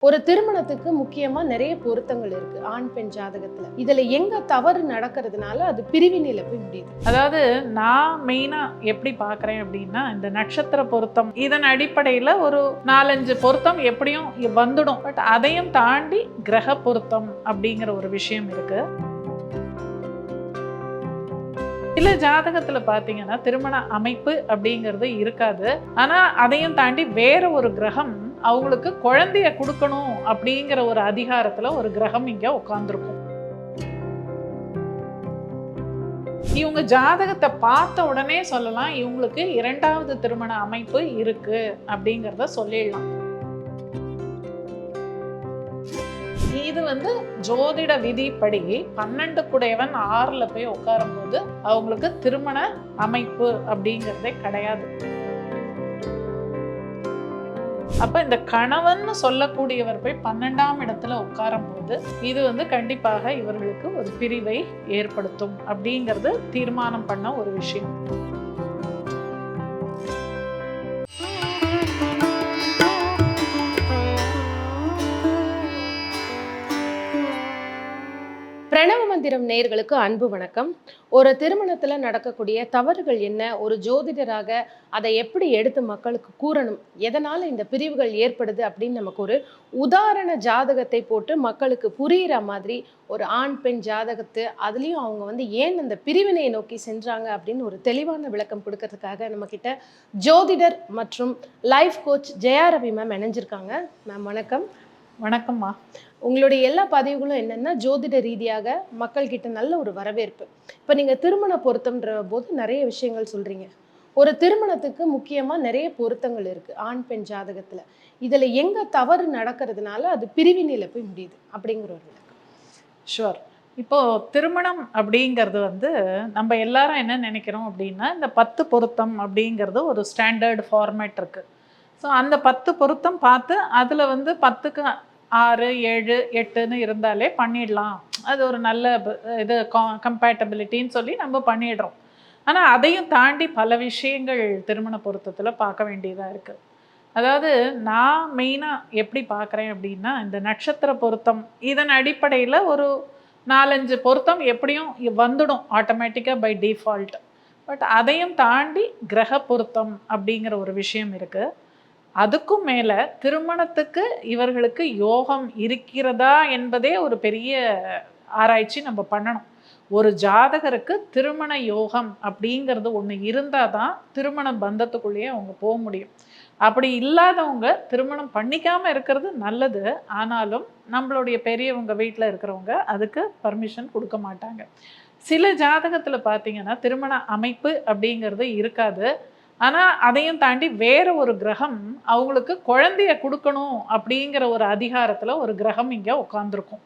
ஒரு திருமணத்துக்கு முக்கியமா நிறைய பொருத்தங்கள் இருக்கு ஆண் பெண் ஜாதகத்துல. இதுல எங்க தவறு நடக்கிறதுனால அது பிரிவினையில போய் முடியுது. அதாவது நான் மெயினாக எப்படி பார்க்குறேன் அப்படின்னா இந்த நட்சத்திர பொருத்தம் இதன் அடிப்படையில் ஒரு நாலஞ்சு பொருத்தம் எப்படியும் வந்துடும். பட் அதையும் தாண்டி கிரக பொருத்தம் அப்படிங்கிற ஒரு விஷயம் இருக்கு. சில ஜாதகத்துல பாத்தீங்கன்னா திருமண அமைப்பு அப்படிங்கிறது இருக்காது. ஆனா அதையும் தாண்டி வேற ஒரு கிரகம் அவங்களுக்கு குழந்தைய கொடுக்கணும் அப்படிங்கிற ஒரு அதிகாரத்துல ஒரு கிரகம் இங்க உட்காந்துருக்கும் இவங்க ஜாதகத்தை பார்த்த உடனே சொல்லலாம் இவங்களுக்கு இரண்டாவது திருமண அமைப்பு இருக்கு அப்படிங்கிறத சொல்லிடலாம். இது வந்து ஜோதிட விதிப்படி பன்னெண்டு குடையவன் ஆறுல போய் உட்காரும்போது அவங்களுக்கு திருமண அமைப்பு அப்படிங்கிறதே கிடையாது. அப்போ இந்த கணவன் சொல்லக்கூடியவர் போய் பன்னெண்டாம் இடத்துல உட்காரும் போது இது வந்து கண்டிப்பாக இவர்களுக்கு ஒரு பிரிவை ஏற்படுத்தும் அப்படிங்கிறது தீர்மானம் பண்ண ஒரு விஷயம். மந்திரம் நேயர்களுக்கு அன்பு வணக்கம். ஒரு திருமணத்தில் நடக்கக்கூடிய தவறுகள் என்ன? ஒரு ஜோதிடராக அதை எப்படி எடுத்து மக்களுக்கு கூறணும்? எதனால் இந்த பிரிவுகள் ஏற்படுது அப்படின்னு நமக்கு ஒரு உதாரண ஜாதகத்தை போட்டு மக்களுக்கு புரிகிற மாதிரி ஒரு ஆண் பெண் ஜாதகத்து அதுலேயும் அவங்க வந்து ஏன் அந்த பிரிவினையை நோக்கி சென்றாங்க அப்படின்னு ஒரு தெளிவான விளக்கம் கொடுக்கறதுக்காக நம்மக்கிட்ட ஜோதிடர் மற்றும் life coach Jaya Ravi ma'am இணைஞ்சிருக்காங்க. மேம் வணக்கம். வணக்கம்மா. உங்களுடைய எல்லா பதிவுகளும் என்னன்னா ஜோதிட ரீதியாக மக்கள் கிட்ட நல்ல ஒரு வரவேற்பு. இப்போ நீங்க திருமண பொருத்தம்ன்ற போது நிறைய விஷயங்கள் சொல்றீங்க. ஒரு திருமணத்துக்கு முக்கியமா நிறைய பொருத்தங்கள் இருக்கு ஆண் பெண் ஜாதகத்துல. இதுல எங்க தவறு நடக்கிறதுனால அது பிரிவினையில போய் முடியுது அப்படிங்கிற ஒரு விளக்கம். ஷுவர் இப்போ திருமணம் அப்படிங்கிறது வந்து நம்ம எல்லாரும் என்ன நினைக்கிறோம் அப்படின்னா இந்த பத்து பொருத்தம் அப்படிங்கிறது ஒரு ஸ்டாண்டர்ட் ஃபார்மேட் இருக்கு. ஸோ அந்த பத்து பொருத்தம் பார்த்து அதில் வந்து பத்துக்கு ஆறு ஏழு எட்டுன்னு இருந்தாலே பண்ணிடலாம். அது ஒரு நல்ல இது கம்பேட்டபிலிட்டின்னு சொல்லி நம்ம பண்ணிடுறோம். ஆனால் அதையும் தாண்டி பல விஷயங்கள் திருமண பொருத்தத்தில் பார்க்க வேண்டியதாக இருக்குது அதாவது நான் மெயினாக எப்படி பார்க்குறேன் அப்படின்னா இந்த நட்சத்திர பொருத்தம் இதன் அடிப்படையில் ஒரு நாலஞ்சு பொருத்தம் எப்படியும் வந்துடும் ஆட்டோமேட்டிக்காக பை டிஃபால்ட் பட் அதையும் தாண்டி கிரக பொருத்தம் அப்படிங்கிற ஒரு விஷயம் இருக்குது அதுக்கும் மேலே திருமணத்துக்கு இவர்களுக்கு யோகம் இருக்கிறதா என்பதே ஒரு பெரிய ஆராய்ச்சி நம்ம பண்ணணும். ஒரு ஜாதகருக்கு திருமண யோகம் அப்படிங்கிறது ஒன்று இருந்தால் தான் திருமண பந்தத்துக்குள்ளேயே அவங்க போக முடியும். அப்படி இல்லாதவங்க திருமணம் பண்ணிக்காமல் இருக்கிறது நல்லது. ஆனாலும் நம்மளுடைய பெரியவங்க வீட்டில் இருக்கிறவங்க அதுக்கு பர்மிஷன் கொடுக்க மாட்டாங்க. சில ஜாதகத்தில் பார்த்தீங்கன்னா திருமண அமைப்பு அப்படிங்கிறது இருக்காது. ஆனால் அதையும் தாண்டி வேற ஒரு கிரகம் அவங்களுக்கு குழந்தைய கொடுக்கணும் அப்படிங்கிற ஒரு அதிகாரத்தில் ஒரு கிரகம் இங்கே உட்காந்துருக்கும்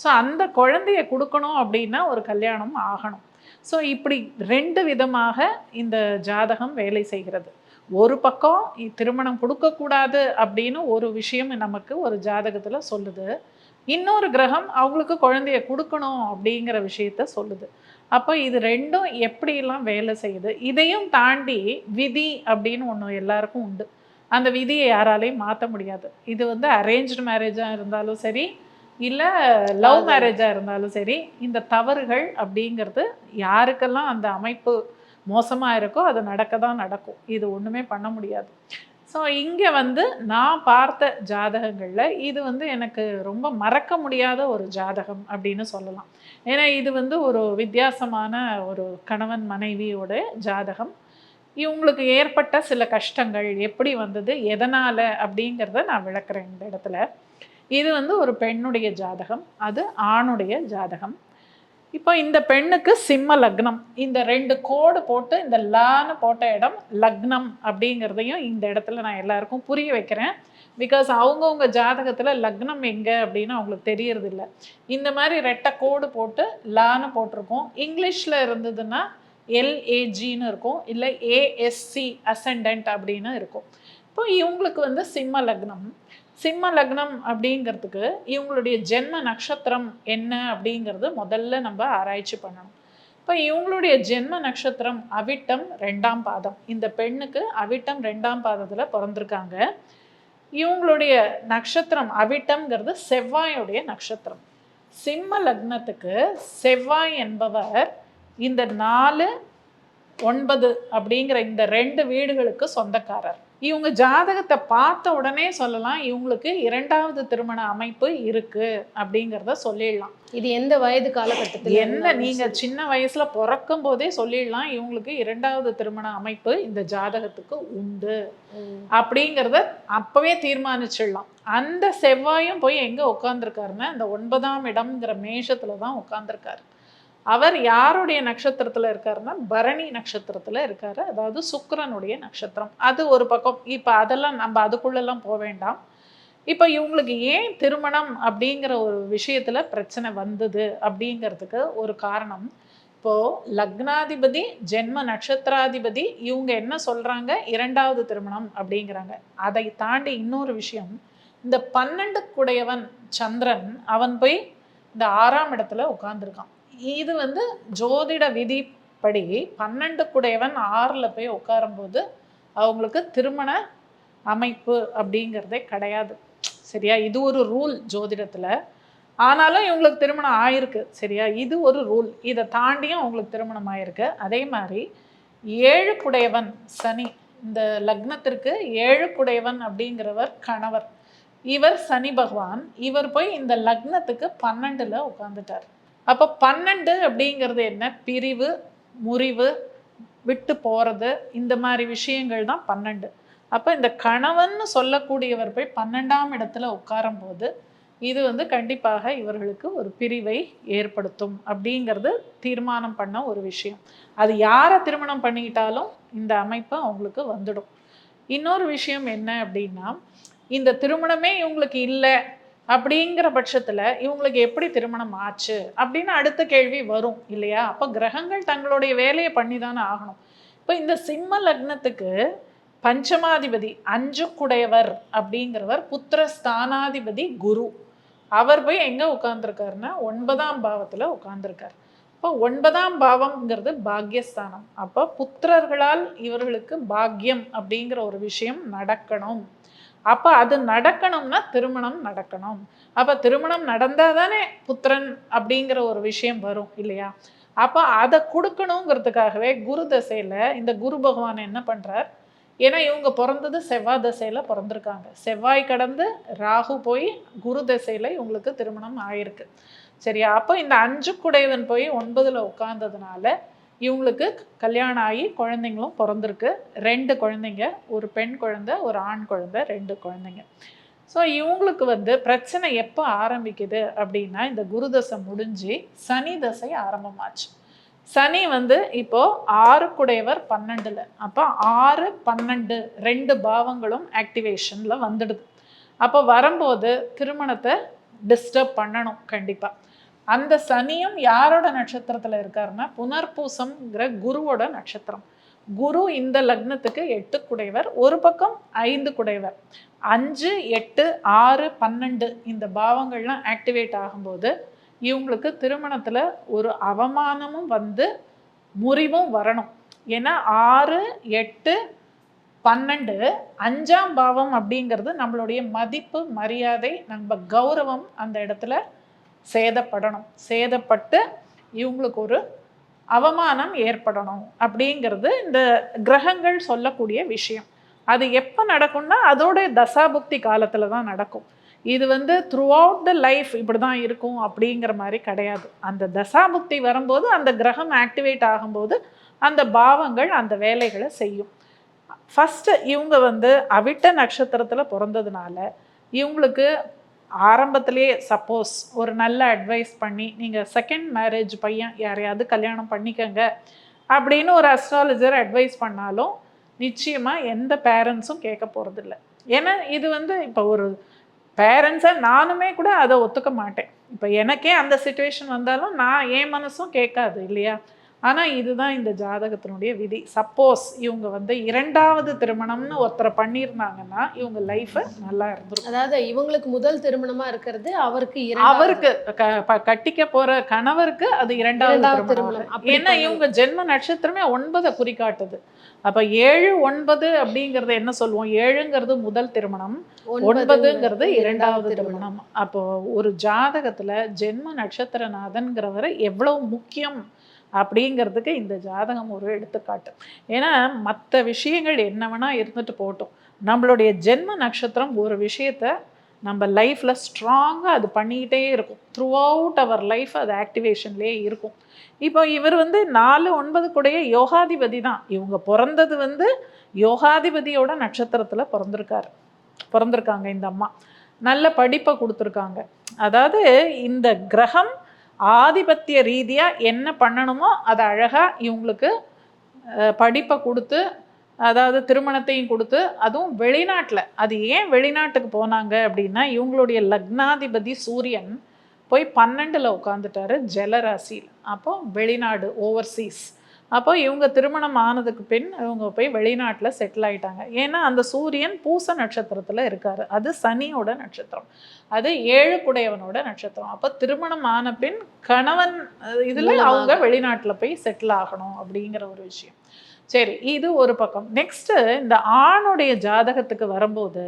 ஸோ அந்த குழந்தைய கொடுக்கணும் அப்படின்னா ஒரு கல்யாணம் ஆகணும். ஸோ இப்படி ரெண்டு விதமாக இந்த ஜாதகம் வேலை செய்கிறது. ஒரு பக்கம் திருமணம் கொடுக்கக்கூடாது அப்படின்னு ஒரு விஷயம் நமக்கு ஒரு ஜாதகத்தில் சொல்லுது. இன்னொரு கிரகம் அவங்களுக்கு குழந்தைய கொடுக்கணும் அப்படிங்கிற விஷயத்த சொல்லுது. அப்போ இது ரெண்டும் எப்படியெல்லாம் வேலை செய்யுது? இதையும் தாண்டி விதி அப்படின்னு ஒன்று எல்லாருக்கும் உண்டு. அந்த விதியை யாராலையும் மாற்ற முடியாது. இது வந்து அரேஞ்ச்டு மேரேஜாக இருந்தாலும் சரி இல்லை லவ். மேரேஜாக இருந்தாலும் சரி இந்த தவறுகள் அப்படிங்கிறது யாருக்கெல்லாம் அந்த அமைப்பு மோசமாக இருக்கோ அது நடக்க தான் நடக்கும். இது ஒன்றுமே பண்ண முடியாது. ஸோ இங்கே வந்து நான் பார்த்த ஜாதகங்களில் இது வந்து எனக்கு ரொம்ப மறக்க முடியாத ஒரு ஜாதகம் அப்படின்னு சொல்லலாம். ஏன்னா இது வந்து ஒரு வித்தியாசமான ஒரு கணவன் மனைவியோட ஜாதகம். இவங்களுக்கு ஏற்பட்ட சில கஷ்டங்கள் எப்படி வந்தது எதனால் அப்படிங்கிறத நான் விளக்குறேன் இந்த இடத்துல. இது வந்து ஒரு பெண்ணுடைய ஜாதகம் அது ஆணுடைய ஜாதகம். இப்போ இந்த பெண்ணுக்கு சிம்ம லக்னம். இந்த ரெண்டு கோடு போட்டு இந்த லான்னு போட்ட இடம் லக்னம் அப்படிங்கிறதையும் இந்த இடத்துல நான் எல்லாருக்கும் புரிய வைக்கிறேன். பிகாஸ் அவங்கவுங்க ஜாதகத்தில் லக்னம் எங்கே அப்படின்னு அவங்களுக்கு தெரியறது இந்த மாதிரி ரெட்டை கோடு போட்டு லான்னு போட்டிருக்கோம். இங்கிலீஷில் இருந்ததுன்னா எல்ஏஜின்னு இருக்கும். இல்லை ஏஎஸ்சி அசண்டன்ட் அப்படின்னு இருக்கும். இப்போ இவங்களுக்கு வந்து சிம்ம லக்னம். சிம்ம லக்னம் அப்படிங்கிறதுக்கு இவங்களுடைய ஜென்ம நட்சத்திரம் என்ன அப்படிங்கிறது முதல்ல நம்ம ஆராய்ச்சி பண்ணணும். இப்போ இவங்களுடைய ஜென்ம நட்சத்திரம் அவிட்டம் ரெண்டாம் பாதம். இந்த பெண்ணுக்கு அவிட்டம் ரெண்டாம் பாதத்தில் பிறந்திருக்காங்க. இவங்களுடைய நட்சத்திரம் அவிட்டம்ங்கிறது செவ்வாயுடைய நட்சத்திரம். சிம்ம லக்னத்துக்கு செவ்வாய் என்பவர் இந்த நாலு ஒன்பது அப்படிங்கிற இந்த ரெண்டு வீடுகளுக்கு சொந்தக்காரர். இவங்க ஜாதகத்தை பார்த்த உடனே சொல்லலாம் இவங்களுக்கு இரண்டாவது திருமண அமைப்பு இருக்கு அப்படிங்கிறத சொல்லிடலாம். இது எந்த வயது காலகட்டத்தில் என்ன நீங்க சின்ன வயசுல பிறக்கும் போதே சொல்லிடலாம் இவங்களுக்கு இரண்டாவது திருமண அமைப்பு இந்த ஜாதகத்துக்கு உண்டு அப்படிங்கிறத அப்பவே தீர்மானிச்சிடலாம். அந்த செவ்வாயும் போய் எங்க உட்காந்துருக்காருன்னா இந்த ஒன்பதாம் இடம்ங்கிற மேஷத்துல தான் உட்காந்துருக்காரு அவர் யாருடைய நட்சத்திரத்தில் இருக்காருன்னா பரணி நட்சத்திரத்தில் இருக்காரு. அதாவது சுக்கரனுடைய நட்சத்திரம். அது ஒரு பக்கம். இப்போ அதெல்லாம் நம்ம அதுக்குள்ளெல்லாம் போக வேண்டாம். இப்போ இவங்களுக்கு ஏன் திருமணம் அப்படிங்கிற ஒரு விஷயத்தில் பிரச்சனை வந்தது அப்படிங்கிறதுக்கு ஒரு காரணம். இப்போது லக்னாதிபதி ஜென்ம நட்சத்திராதிபதி இவங்க என்ன சொல்கிறாங்க இரண்டாவது திருமணம் அப்படிங்கிறாங்க. அதை தாண்டி இன்னொரு விஷயம். இந்த பன்னெண்டு குடையவன் சந்திரன் அவன் போய் இந்த ஆறாம் இடத்துல உட்காந்துருக்கான் இது வந்து ஜோதிட விதிப்படி பன்னெண்டு குடையவன் ஆறில் போய் உட்காரும்போது அவங்களுக்கு திருமண அமைப்பு அப்படிங்கிறதே கிடையாது. சரியா? இது ஒரு ரூல் ஜோதிடத்தில். ஆனாலும் இவங்களுக்கு திருமணம் ஆயிருக்கு. சரியா? இது ஒரு ரூல் இதை தாண்டியும் அவங்களுக்கு திருமணம் ஆயிருக்கு. அதே மாதிரி ஏழு குடையவன் சனி இந்த லக்னத்திற்கு ஏழு குடையவன் அப்படிங்கிறவர் கணவர். இவர் சனி பகவான். இவர் போய் இந்த லக்னத்துக்கு பன்னெண்டில் உட்காந்துட்டார் அப்போ பன்னெண்டு அப்படிங்கிறது என்ன? பிரிவு முறிவு விட்டு போகிறது இந்த மாதிரி விஷயங்கள் தான் பன்னெண்டு. அப்போ இந்த கணவன் சொல்லக்கூடியவர் போய் பன்னெண்டாம் இடத்துல உட்காரும்போது இது வந்து கண்டிப்பாக இவர்களுக்கு ஒரு பிரிவை ஏற்படுத்தும் அப்படிங்கிறது தீர்மானம் பண்ண ஒரு விஷயம். அது யாரை திருமணம் பண்ணிக்கிட்டாலும் இந்த அமைப்பு அவங்களுக்கு வந்துடும். இன்னொரு விஷயம் என்ன அப்படின்னா இந்த திருமணமே இவங்களுக்கு இல்லை அப்படிங்கிற பட்சத்தில் இவங்களுக்கு எப்படி திருமணம் ஆச்சு அப்படின்னு அடுத்த கேள்வி வரும் இல்லையா? அப்போ கிரகங்கள் தங்களுடைய வேலையை பண்ணி தானே ஆகணும். இப்போ இந்த சிம்ம லக்னத்துக்கு பஞ்சமாதிபதி அஞ்சுக்குடையவர் அப்படிங்கிறவர் புத்திர ஸ்தானாதிபதி குரு. அவர் போய் எங்கே உட்காந்துருக்காருன்னா ஒன்பதாம் பாவத்தில் உட்காந்துருக்கார் இப்போ ஒன்பதாம் பாவம்ங்கிறது பாக்யஸ்தானம். அப்போ புத்திரர்களால் இவர்களுக்கு பாக்கியம் அப்படிங்கிற ஒரு விஷயம் நடக்கணும். அப்போ அது நடக்கணும்னா திருமணம் நடக்கணும். அப்போ திருமணம் நடந்தால் தானே புத்திரன் அப்படிங்கிற ஒரு விஷயம் வரும் இல்லையா? அப்போ அதை கொடுக்கணுங்கிறதுக்காகவே குரு தசையில் இந்த குரு பகவான் என்ன பண்ணுறார் ஏன்னா இவங்க பிறந்தது செவ்வாய் தசையில் பிறந்திருக்காங்க. செவ்வாய் கடந்து ராகு போய் குரு தசையில் இவங்களுக்கு திருமணம் ஆயிருக்கு. சரியா? அப்போ இந்த அஞ்சு குடைவன் போய் ஒன்பதில் உட்காந்ததுனால இவங்களுக்கு கல்யாணம் ஆகி குழந்தைங்களும் பிறந்திருக்கு. ரெண்டு குழந்தைங்க ஒரு பெண் குழந்தை ஒரு ஆண் குழந்தை ரெண்டு குழந்தைங்க. ஸோ இவங்களுக்கு வந்து பிரச்சனை எப்போ ஆரம்பிக்குது அப்படின்னா இந்த குரு தசை முடிஞ்சு சனி தசை ஆரம்பமாச்சு. சனி வந்து இப்போ ஆறு குடையவர் பன்னெண்டுல. அப்போ ஆறு பன்னெண்டு ரெண்டு பாவங்களும் ஆக்டிவேஷனில் வந்துடுது. அப்போ வரும்போது திருமணத்தை டிஸ்டர்ப் பண்ணணும் கண்டிப்பாக அந்த சனியும் யாரோட நட்சத்திரத்தில் இருக்காருன்னா புனர்பூசம்ங்கிற குருவோட நட்சத்திரம். குரு இந்த லக்னத்துக்கு எட்டு குடைவர் ஒரு பக்கம் ஐந்து குடைவர். அஞ்சு எட்டு ஆறு பன்னெண்டு இந்த பாவங்கள்லாம் ஆக்டிவேட் ஆகும்போது இவங்களுக்கு திருமணத்தில் ஒரு அவமானமும் வந்து முறிவும் வரணும். ஏன்னா ஆறு எட்டு பன்னெண்டு அஞ்சாம் பாவம் அப்படிங்கிறது நம்மளுடைய மதிப்பு மரியாதை நம்ம கௌரவம் அந்த இடத்துல சேதப்படணும். சேதப்பட்டு இவங்களுக்கு ஒரு அவமானம் ஏற்படணும் அப்படிங்கிறது இந்த கிரகங்கள் சொல்லக்கூடிய விஷயம். அது எப்போ நடக்கும்னா அதோடைய தசாபுக்தி காலத்தில் தான் நடக்கும். இது வந்து த்ரூ அவுட் த லைஃப் இப்படி தான் இருக்கும் அப்படிங்கிற மாதிரி கிடையாது. அந்த தசாபுக்தி வரும்போது அந்த கிரகம் ஆக்டிவேட் ஆகும்போது அந்த பாவங்கள் அந்த வேலைகளை செய்யும். ஃபஸ்ட்டு இவங்க வந்து அவிட்ட நட்சத்திரத்தில் பிறந்ததுனால இவங்களுக்கு ஆரம்பத்திலேயே சப்போஸ் ஒரு நல்ல அட்வைஸ் பண்ணி நீங்கள் செகண்ட் மேரேஜ் பையன் யாரையாவது கல்யாணம் பண்ணிக்கங்க. அப்படின்னு ஒரு அஸ்ட்ராலஜர் அட்வைஸ் பண்ணாலும் நிச்சயமாக எந்த பேரண்ட்ஸும் கேட்க போகிறதில்ல ஏன்னா இது வந்து இப்போ ஒரு பேரண்ட்ஸை நானுமே கூட அதை ஒத்துக்க மாட்டேன். இப்போ எனக்கே அந்த சுச்சுவேஷன் வந்தாலும் நான் என் மனசும் கேட்காது இல்லையா? ஆனால் இதுதான் இந்த ஜாதகத்தினுடைய விதி. சப்போஸ் இவங்க வந்து இரண்டாவது திருமணம்னு ஒருத்தரை பண்ணியிருந்தாங்கன்னா இவங்க லைஃபை நல்லா இருந்திருக்கும். அதாவது இவங்களுக்கு முதல் திருமணமா இருக்கிறது அவருக்கு. அவருக்கு கட்டிக்க போற கணவருக்கு அது இரண்டாவது திருமணம். ஏன்னா. இவங்க ஜென்ம நட்சத்திரமே ஒன்பதை குறிக்காட்டுது அப்ப ஏழு ஒன்பது அப்படிங்கறது என்ன சொல்லுவோம்? ஏழுங்கிறது முதல் திருமணம். ஒன்பதுங்கிறது இரண்டாவது திருமணம். அப்போ ஒரு ஜாதகத்துல ஜென்ம நட்சத்திரநாதன்கிறவர் எவ்வளவு முக்கியம் அப்படிங்கிறதுக்கு இந்த ஜாதகம் ஒரு எடுத்துக்காட்டு. ஏன்னா மற்ற விஷயங்கள் என்ன வேணா இருந்துட்டு போகட்டும். நம்மளுடைய ஜென்ம நட்சத்திரம் ஒரு விஷயத்த நம்ம லைஃப்பில் ஸ்ட்ராங்காக அது பண்ணிக்கிட்டே இருக்கும். த்ரூ அவுட் அவர் லைஃப் அது ஆக்டிவேஷன்லேயே இருக்கும். இப்போ இவர் வந்து நாலு ஒன்பது கூடயே யோகாதிபதி தான். இவங்க பிறந்தது வந்து யோகாதிபதியோட நட்சத்திரத்தில் பிறந்திருக்காரு. பிறந்திருக்காங்க இந்த அம்மா. நல்ல படிப்பை கொடுத்துருக்காங்க. அதாவது இந்த கிரகம் ஆதிபத்திய ரீதியாக என்ன பண்ணணுமோ அதை அழகாக இவங்களுக்கு படிப்பை கொடுத்து அதாவது திருமணத்தையும் கொடுத்து அதுவும் வெளிநாட்டில். அது ஏன் வெளிநாட்டுக்கு போனாங்க அப்படின்னா இவங்களுடைய லக்னாதிபதி சூரியன் போய் பன்னெண்டில் உட்காந்துட்டாரு ஜலராசியில் அப்போ வெளிநாடு ஓவர்சீஸ் அப்போ இவங்க திருமணம் ஆனதுக்கு பின் இவங்க போய் வெளிநாட்டில் செட்டில் ஆயிட்டாங்க. ஏன்னா அந்த சூரியன் பூச நட்சத்திரத்தில் இருக்காரு. அது சனியோட நட்சத்திரம். அது ஏழுக்குடையவனோட நட்சத்திரம். அப்போ திருமணம் ஆன பின் கணவன் இதில். அவங்க வெளிநாட்டில் போய் செட்டில் ஆகணும் அப்படிங்கிற ஒரு விஷயம். சரி இது ஒரு பக்கம். நெக்ஸ்ட்டு இந்த ஆணுடைய ஜாதகத்துக்கு வரும்போது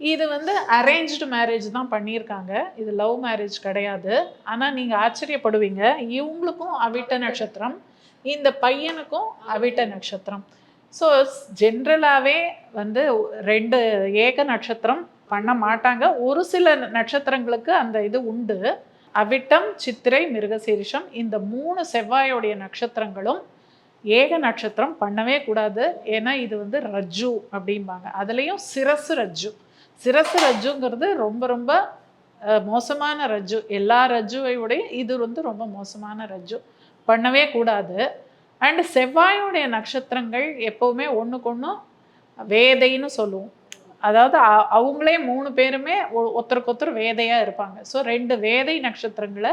இது வந்து அரேഞ്ച്டு மேரேஜ் தான் பண்ணியிருக்காங்க. இது லவ் மேரேஜ் கிடையாது. ஆனால் நீங்கள் ஆச்சரியப்படுவீங்க. இவங்களுக்கும் அவிட்ட நட்சத்திரம் இந்த பையனுக்கும் அவிட்ட நட்சத்திரம். ஸோ ஜென்ரலாகவே வந்து ரெண்டு ஏக நட்சத்திரம் பண்ண மாட்டாங்க. ஒரு சில நட்சத்திரங்களுக்கு அந்த இது உண்டு. அவிட்டம் சித்திரை மிருகசீரிஷம் இந்த மூணு செவ்வாயோடைய நட்சத்திரங்களும் ஏக நட்சத்திரம் பண்ணவே கூடாது. ஏன்னா இது வந்து ரஜ்ஜு அப்படிம்பாங்க. அதுலேயும் சிரசு ரஜ்ஜு. சிரசு ரஜ்ஜுங்கிறது ரொம்ப ரொம்ப மோசமான ரஜ்ஜு. எல்லா ரஜ்ஜுவை இது வந்து ரொம்ப மோசமான ரஜ்ஜு. பண்ணவே கூடாது. அண்ட் செவ்வாயோடைய நட்சத்திரங்கள் எப்போவுமே ஒன்றுக்கு ஒன்று வேதைன்னு சொல்லுவோம். அதாவது அவங்களே மூணு பேருமே ஒருத்தருக்கு ஒருத்தர் வேதையாக இருப்பாங்க. ஸோ ரெண்டு வேதை நட்சத்திரங்களை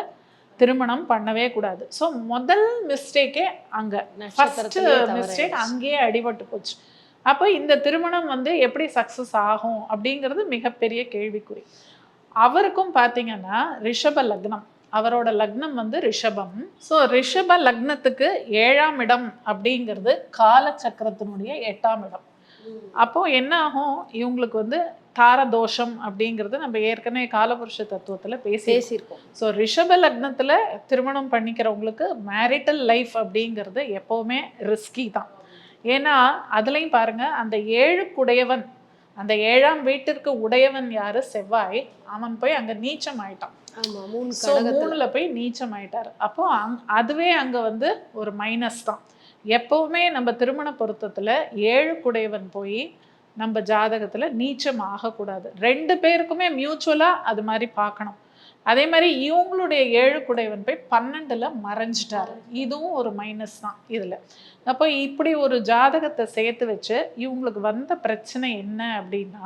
திருமணம் பண்ணவே கூடாது. ஸோ முதல் மிஸ்டேக்கே அங்கே. நட்சத்திரத்திலேயே மிஸ்டேக். அங்கேயே அடிபட்டு போச்சு. அப்போ இந்த திருமணம் வந்து எப்படி சக்ஸஸ் ஆகும் அப்படிங்கிறது மிகப்பெரிய கேள்விக்குறி. அவருக்கும் பார்த்தீங்கன்னா ரிஷப லக்னம். அவரோட லக்னம் வந்து ரிஷபம். ஸோ ரிஷப லக்னத்துக்கு ஏழாம் இடம் அப்படிங்கிறது காலச்சக்கரத்தினுடைய எட்டாம் இடம். அப்போ என்ன ஆகும்? இவங்களுக்கு வந்து தார தோஷம் அப்படிங்கிறது நம்ம ஏற்கனவே காலபுருஷ தத்துவத்தில் பேசி பேசியிருக்கோம். ஸோ ரிஷப லக்னத்தில் திருமணம் பண்ணிக்கிறவங்களுக்கு மேரிட்டல் லைஃப் அப்படிங்கிறது எப்போவுமே ரிஸ்கி தான். ஏன்னா அதுலேயும் பாருங்க அந்த ஏழுக்குடையவன் அந்த ஏழாம் வீட்டிற்கு உடையவன் யாரு? செவ்வாய். அவன் போய் அங்கே நீச்சம் ஆயிட்டான் ஸோ மூணுல போய் நீச்சம் ஆயிட்டார் அப்போ அங் அதுவே அங்கே வந்து ஒரு மைனஸ் தான். எப்போவுமே நம்ம திருமண பொருத்தத்தில் ஏழுக்குடையவன் போய் நம்ம ஜாதகத்தில் நீச்சம் ஆகக்கூடாது. ரெண்டு பேருக்குமே மியூச்சுவலாக அது மாதிரி பார்க்கணும். அதே மாதிரி இவங்களுடைய ஏழுக்குடையவன் போய் பன்னெண்டில் மறைஞ்சிட்டாரு. இதுவும் ஒரு மைனஸ் தான் இதில். அப்போ இப்படி ஒரு ஜாதகத்தை சேர்த்து வச்சு இவங்களுக்கு வந்த பிரச்சனை என்ன அப்படின்னா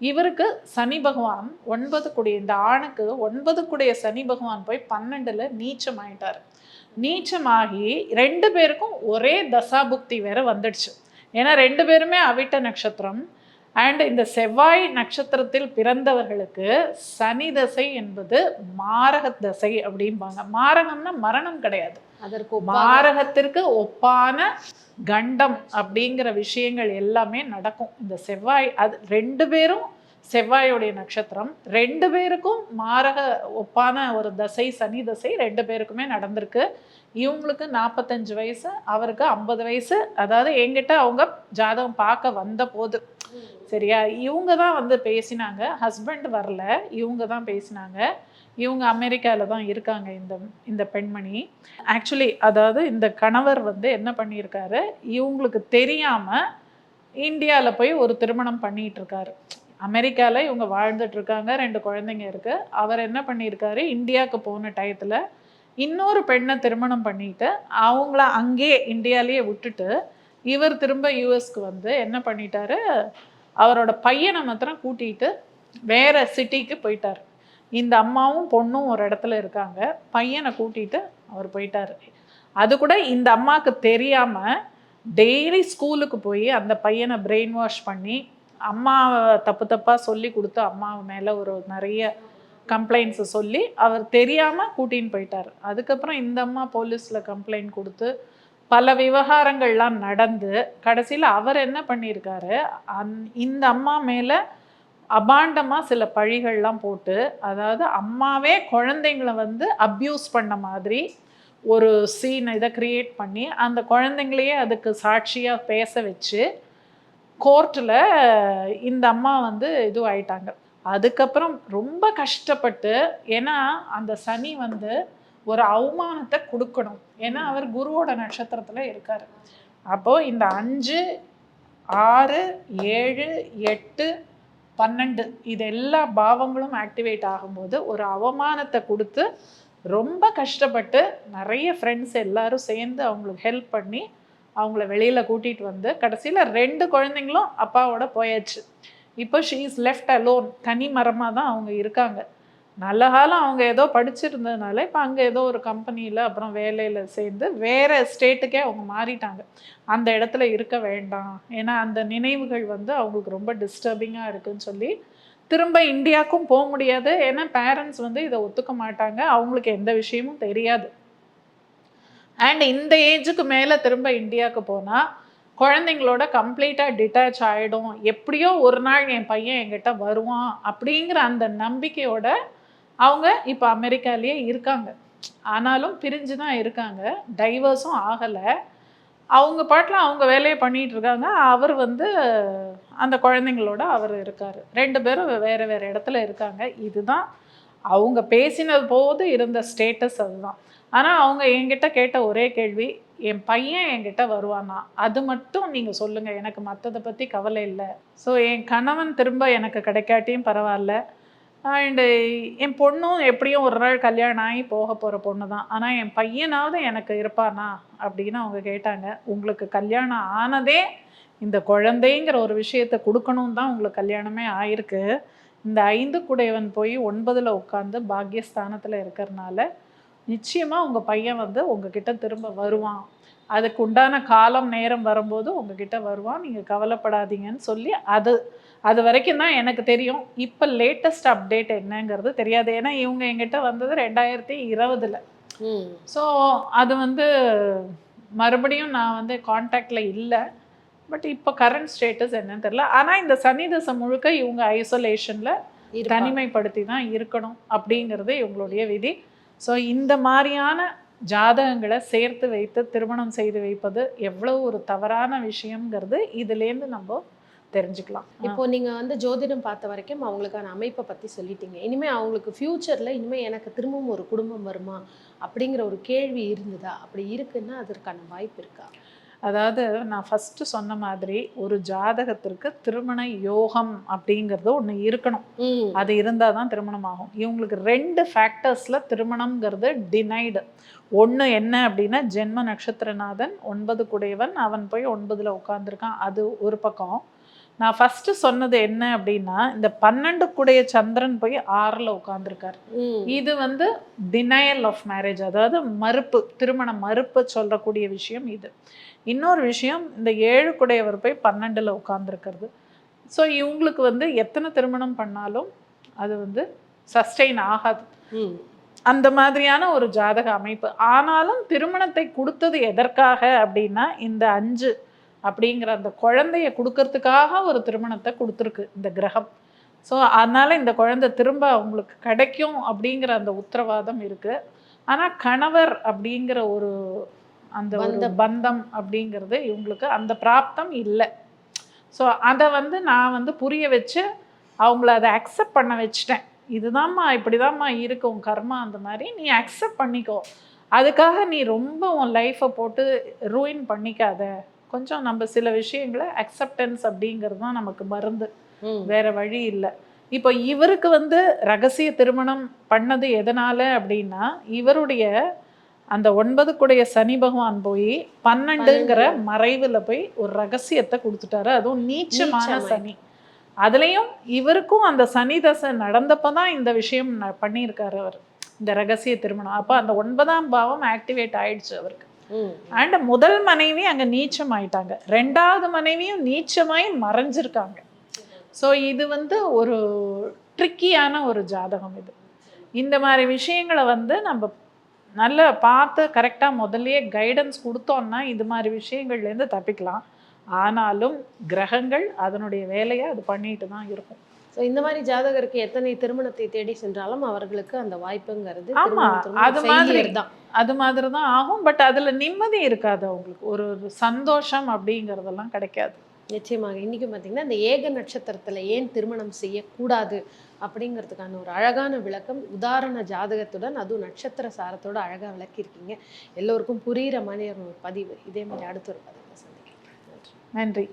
இவருக்கு சனி பகவான் ஒன்பது குடி இந்த ஆணுக்கு ஒன்பது குடிய சனி பகவான் போய் பன்னெண்டில் நீச்சம் ஆயிட்டார். நீச்சமாகி ரெண்டு பேருக்கும் ஒரே தசாபுக்தி வேற வந்துடுச்சு. ஏன்னா ரெண்டு பேருமே அவிட்ட நட்சத்திரம். அண்ட் இந்த செவ்வாய் நட்சத்திரத்தில் பிறந்தவர்களுக்கு சனி தசை என்பது மாரக தசை அப்படிம்பாங்க. மாரகம்னா மரணம் கிடையாது. அதற்கு மாரகத்திற்கு ஒப்பான கண்டம் அப்படிங்கிற விஷயங்கள் எல்லாமே நடக்கும். இந்த செவ்வாய் அது ரெண்டு பேரும் செவ்வாயோடைய நட்சத்திரம். ரெண்டு பேருக்கும் மாரக ஒப்பான ஒரு தசை சனி தசை ரெண்டு பேருக்குமே நடந்திருக்கு. இவங்களுக்கு நாற்பத்தஞ்சு வயசு அவருக்கு ஐம்பது வயசு. அதாவது என்கிட்ட அவங்க ஜாதகம் பார்க்க வந்த போது. சரியா? இவங்க தான் வந்து பேசினாங்க. ஹஸ்பண்ட் வரல. இவங்க தான் பேசினாங்க. இவங்க அமெரிக்காவில் தான் இருக்காங்க இந்த இந்த பெண்மணி. ஆக்சுவலி அதாவது இந்த கணவர் வந்து என்ன பண்ணியிருக்காரு? இவங்களுக்கு தெரியாமல் இந்தியாவில் போய் ஒரு திருமணம் பண்ணிகிட்டு இருக்காரு அமெரிக்காவில் இவங்க வாழ்ந்துட்டு இருக்காங்க ரெண்டு குழந்தைங்க இருக்கு. அவர் என்ன பண்ணியிருக்காரு? இந்தியாவுக்கு போன டயத்தில் இன்னொரு பெண்ணை திருமணம் பண்ணிட்டு அவங்கள அங்கேயே இந்தியாலேயே விட்டுட்டு இவர் திரும்ப யூஎஸ்க்கு வந்து என்ன பண்ணிட்டாரு? அவரோட பையனை மாத்திரம் கூட்டிகிட்டு வேறு சிட்டிக்கு போயிட்டார். இந்த அம்மாவும் பொண்ணும் ஒரு இடத்துல இருக்காங்க. பையனை கூட்டிகிட்டு அவர் போயிட்டார். அது கூட இந்த அம்மாவுக்கு தெரியாமல் டெய்லி ஸ்கூலுக்கு போய் அந்த பையனை பிரெயின் வாஷ் பண்ணி அம்மாவை தப்பு தப்பாக சொல்லி கொடுத்து அம்மாவை மேலே ஒரு நிறைய கம்ப்ளைண்ட்ஸை சொல்லி அவர் தெரியாமல் கூட்டின்னு போயிட்டார். அதுக்கப்புறம் இந்த அம்மா போலீஸில் கம்ப்ளைண்ட் கொடுத்து பல விவகாரங்கள்லாம் நடந்து கடைசியில் அவர் என்ன பண்ணியிருக்காரு? அந் இந்த அம்மா மேலே அபாண்டமாக சில பழிகள்லாம் போட்டு அதாவது அம்மாவே குழந்தைங்கள வந்து அப்யூஸ் பண்ண மாதிரி ஒரு சீன் இதை க்ரியேட் பண்ணி அந்த குழந்தைங்களையே அதுக்கு சாட்சியாக பேச வச்சு கோர்ட்டில் இந்த அம்மா வந்து இதுவாயிட்டாங்க. அதுக்கப்புறம் ரொம்ப கஷ்டப்பட்டு ஏன்னா அந்த சனி வந்து ஒரு அவமானத்தை கொடுக்கணும். ஏன்னா அவர் குருவோட நட்சத்திரத்தில் இருக்கார். அப்போது இந்த அஞ்சு ஆறு ஏழு எட்டு பன்னெண்டு இது எல்லா பாவங்களும் ஆக்டிவேட் ஆகும்போது ஒரு அவமானத்தை கொடுத்து ரொம்ப கஷ்டப்பட்டு நிறைய ஃப்ரெண்ட்ஸ் எல்லாரும் சேர்ந்து அவங்களுக்கு ஹெல்ப் பண்ணி அவங்கள வெளியில் கூட்டிகிட்டு வந்து கடைசியில் ரெண்டு குழந்தைங்களும் அப்பாவோட போயாச்சு. இப்போ ஷீ இஸ் லெஃப்ட் அலோன் தனி மரமாக தான் அவங்க இருக்காங்க. நல்ல காலம் அவங்க ஏதோ படிச்சிருந்ததுனால இப்போ அங்கே ஏதோ ஒரு கம்பெனியில் அப்புறம் வேலையில் சேர்ந்து வேறு ஸ்டேட்டுக்கே அவங்க மாறிட்டாங்க. அந்த இடத்துல இருக்க வேண்டாம். ஏன்னா அந்த நினைவுகள் வந்து அவங்களுக்கு ரொம்ப டிஸ்டர்பிங்காக இருக்குன்னு சொல்லி திரும்ப இந்தியாவுக்கும் போக முடியாது. ஏன்னா பேரண்ட்ஸ் வந்து இதை ஒத்துக்க மாட்டாங்க. அவங்களுக்கு எந்த விஷயமும் தெரியாது. அண்ட் இந்த ஏஜுக்கு மேலே திரும்ப இந்தியாவுக்கு போனால் குழந்தைங்களோட கம்ப்ளீட்டாக டிட்டாச் ஆகிடும் எப்படியோ ஒரு நாள் என் பையன் என்கிட்ட வருவான் அப்படிங்கிற அந்த நம்பிக்கையோட அவங்க இப்போ அமெரிக்காலேயே இருக்காங்க. ஆனாலும் பிரிஞ்சு தான் இருக்காங்க. டைவர்ஸும் ஆகலை. அவங்க பாட்டில் அவங்க வேலையை பண்ணிகிட்டு இருக்காங்க. அவர் வந்து அந்த குழந்தைங்களோட அவர் இருக்கார். ரெண்டு பேரும் வேறு வேறு இடத்துல இருக்காங்க. இதுதான் அவங்க பேசினது போது இருந்த ஸ்டேட்டஸ் அதுதான். ஆனால் அவங்க என்கிட்ட கேட்ட ஒரே கேள்வி என் பையன் என்கிட்ட வருவானா? அது மட்டும் நீங்கள் சொல்லுங்கள் எனக்கு மற்றதை பற்றி கவலை இல்லை. ஸோ என் கணவன் திரும்ப எனக்கு கிடைக்காட்டியும் பரவாயில்ல. அண்டு என் பொண்ணும் எப்படியும் ஒரு நாள் கல்யாணம் ஆகி போக போகிற பொண்ணு தான் ஆனால் என் பையனாவது எனக்கு இருப்பானா அப்படின்னு அவங்க கேட்டாங்க. உங்களுக்கு கல்யாணம் ஆனதே இந்த குழந்தைங்கிற ஒரு விஷயத்தை கொடுக்கணும் தான் உங்களுக்கு கல்யாணமே ஆயிருக்கு. இந்த ஐந்து குடையவன் போய் ஒன்பதில் உட்காந்து பாக்கியஸ்தானத்தில் இருக்கிறனால நிச்சயமாக உங்கள் பையன் வந்து உங்ககிட்ட திரும்ப வருவான். அதுக்கு உண்டான காலம் நேரம் வரும்போது உங்ககிட்ட வருவான். நீங்கள் கவலைப்படாதீங்கன்னு சொல்லி அது அது வரைக்கும் தான் எனக்கு தெரியும். இப்போ லேட்டஸ்ட் அப்டேட் என்னங்கிறது தெரியாது. ஏன்னா இவங்க எங்கிட்ட வந்தது ரெண்டாயிரத்தி இருபதுல ஸோ அது வந்து மறுபடியும் நான் வந்து காண்டாக்டில் இல்லை. பட் இப்போ கரண்ட் ஸ்டேட்டஸ் என்னன்னு தெரியல. ஆனால் இந்த சனி தசை முழுக்க இவங்க ஐசோலேஷனில். தனிமைப்படுத்தி தான் இருக்கணும் அப்படிங்கிறது இவங்களுடைய விதி. ஸோ இந்த மாதிரியான ஜாதகங்களை சேர்த்து வைத்து திருமணம் செய்து வைப்பது எவ்வளவு ஒரு தவறான விஷயம்ங்கிறது இதுலேருந்து நம்ம தெரிஞ்சுக்கலாம். இப்போ நீங்க வந்து ஜோதிடம் பார்த்த வரைக்கும் அவங்களுக்கான அமைப்பை பத்தி சொல்லிட்டீங்க. இனிமே அவங்களுக்கு ஃபியூச்சர்ல இனிமே எனக்கு திரும்பவும் ஒரு குடும்பம் வருமா? அப்படிங்கிற ஒரு கேள்வி இருந்ததா? அப்படி இருக்குன்னா அதற்கான வாய்ப்பு இருக்கா? அதாவது நான் ஃபஸ்ட்டு சொன்ன மாதிரி ஒரு ஜாதகத்திற்கு திருமண யோகம் அப்படிங்கிறது ஒன்று இருக்கணும். அது இருந்தால் தான் திருமணம் ஆகும். இவங்களுக்கு ரெண்டு ஃபேக்டர்ஸில் திருமணம்ங்கிறது டினைடு ஒன்று என்ன அப்படின்னா ஜென்ம நட்சத்திரநாதன் ஒன்பது குடையவன் அவன் போய் ஒன்பதில் உட்காந்துருக்கான் அது ஒரு பக்கம். நான் ஃபஸ்ட்டு சொன்னது என்ன அப்படின்னா இந்த பன்னெண்டு குடைய சந்திரன் போய் ஆறில் உட்காந்துருக்கார் இது வந்து டினையல் ஆஃப் மேரேஜ் அதாவது மறுப்பு திருமண மறுப்பு சொல்லக்கூடிய விஷயம் இது. இன்னொரு விஷயம் இந்த ஏழு குடையவர் போய் பன்னெண்டில் உட்காந்துருக்கிறது ஸோ இவங்களுக்கு வந்து எத்தனை திருமணம் பண்ணாலும் அது வந்து சஸ்டெயின் ஆகாது. அந்த மாதிரியான ஒரு ஜாதக அமைப்பு. ஆனாலும் திருமணத்தை கொடுத்தது எதற்காக அப்படின்னா இந்த அஞ்சு அப்படிங்கிற அந்த குழந்தைய கொடுக்கறதுக்காக ஒரு திருமணத்தை கொடுத்துருக்கு இந்த கிரகம். ஸோ அதனால இந்த குழந்தை திரும்ப அவங்களுக்கு கிடைக்கும் அப்படிங்கிற அந்த உத்தரவாதம் இருக்கு. ஆனால் கணவர் அப்படிங்கிற ஒரு அந்த ஒரு பந்தம். அப்படிங்கிறது இவங்களுக்கு அந்த பிராப்தம் இல்லை. ஸோ அதை வந்து நான் வந்து புரிய வச்சு அவங்கள அதை அக்செப்ட் பண்ண வச்சுட்டேன். இதுதாம்மா இப்படிதாம்மா இருக்கு உன் கர்மா அந்த மாதிரி நீ அக்செப்ட் பண்ணிக்கோ. அதுக்காக நீ ரொம்ப உன் லைஃப்பை போட்டு ரூயின் பண்ணிக்காத. கொஞ்சம் நம்ம சில விஷயங்களை அக்செப்டன்ஸ் அப்படிங்கிறது தான் நமக்கு மருந்து. வேற வழி இல்லை. இப்போ இவருக்கு வந்து ரகசிய திருமணம் பண்ணது எதனால அப்படின்னா இவருடைய அந்த ஒன்பதுக்குடைய சனி பகவான் போய் பன்னெண்டுங்கிற மறைவுல போய் ஒரு ரகசியத்தை கொடுத்துட்டாரு. அதுவும் நீச்சமான. சனி. அதுலேயும் இவருக்கும் அந்த சனி தசை நடந்தப்போ தான் இந்த விஷயம் பண்ணியிருக்காரு அவர். இந்த ரகசிய திருமணம். அப்போ அந்த ஒன்பதாம் பாவம் ஆக்டிவேட் ஆயிடுச்சு அவருக்கு. அண்ட் முதல் மனைவி அங்கே நீச்சம் ஆயிட்டாங்க ரெண்டாவது மனைவியும் நீச்சமாய் மறைஞ்சிருக்காங்க. ஸோ இது வந்து ஒரு ட்ரிக்கியான ஒரு ஜாதகம் இது. இந்த மாதிரி விஷயங்களை வந்து நம்ம நல்லா பார்த்து கரெக்டாக முதல்லையே கைடன்ஸ் கொடுத்தோம்னா இது மாதிரி விஷயங்கள்லேருந்து தப்பிக்கலாம். ஆனாலும் கிரகங்கள் அதனுடைய வேலையை அது பண்ணிட்டு தான் இருக்கும். So, இந்த மாதிரி ஜாதகருக்கு எத்தனை திருமணத்தை தேடி சென்றாலும் அவர்களுக்கு அந்த வாய்ப்புங்கிறது அது மாதிரி. தான். அது மாதிரி தான் ஆகும். பட் அதில் நிம்மதி இருக்காது அவங்களுக்கு. ஒரு ஒரு சந்தோஷம் அப்படிங்கிறதெல்லாம் கிடைக்காது. நிச்சயமாக. இன்னைக்கு பார்த்தீங்கன்னா இந்த ஏக நட்சத்திரத்துல ஏன் திருமணம் செய்யக்கூடாது அப்படிங்கிறதுக்கான ஒரு அழகான விளக்கம் உதாரண ஜாதகத்துடன் அதுவும் நட்சத்திர சாரத்தோட அழகா விளக்கியிருக்கீங்க. எல்லோருக்கும் புரிகிற மாதிரி ஒரு பதிவு. இதே மாதிரி அடுத்த ஒரு பதிவில் சந்திக்கிறேன் நன்றி.